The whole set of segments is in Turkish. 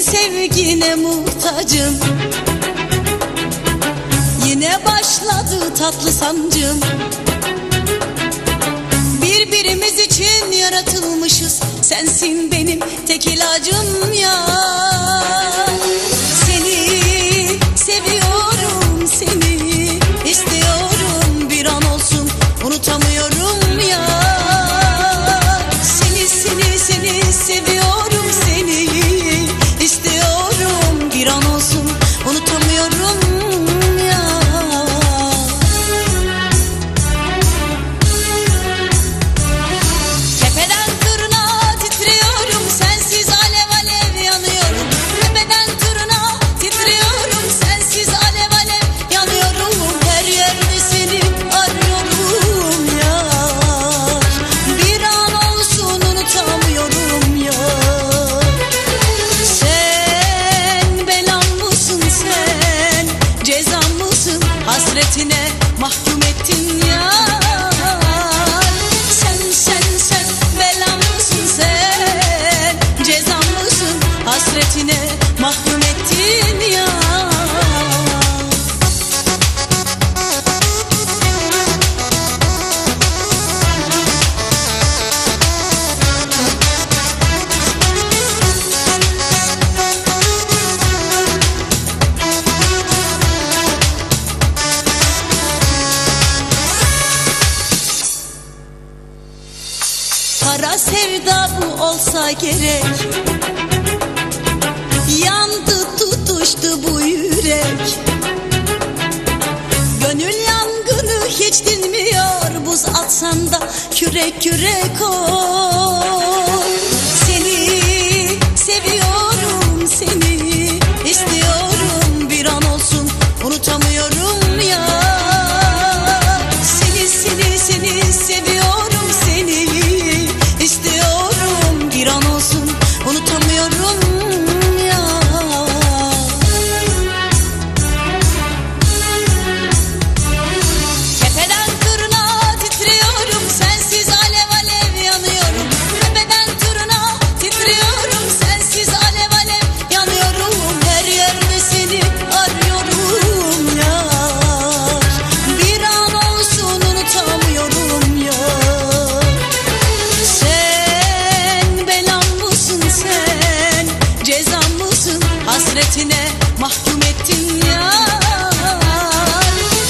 sevgine muhtacım. Yine başladı tatlı sancım. Birbirimiz için yaratılmışız. Sensin benim tek ilacım ya hasretine mahkum ettin ya. Kara sevda bu olsa gerek Yandı tutuştu bu yürek. Gönül yangını hiç dinmiyor. Buz atsan da kürek kürek ol Seni hasretine mahkum ettin ya.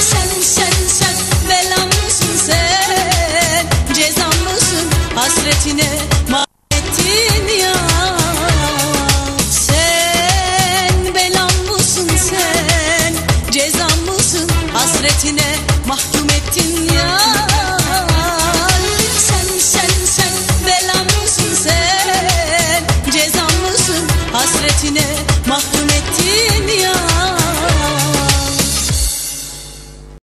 Sen sen sen bela mısın sen? Cezan mısın hasretine mahvettin ya? Sen bela mısın sen? Cezan mısın hasretine mahkum ettin ya? Mısın hasretine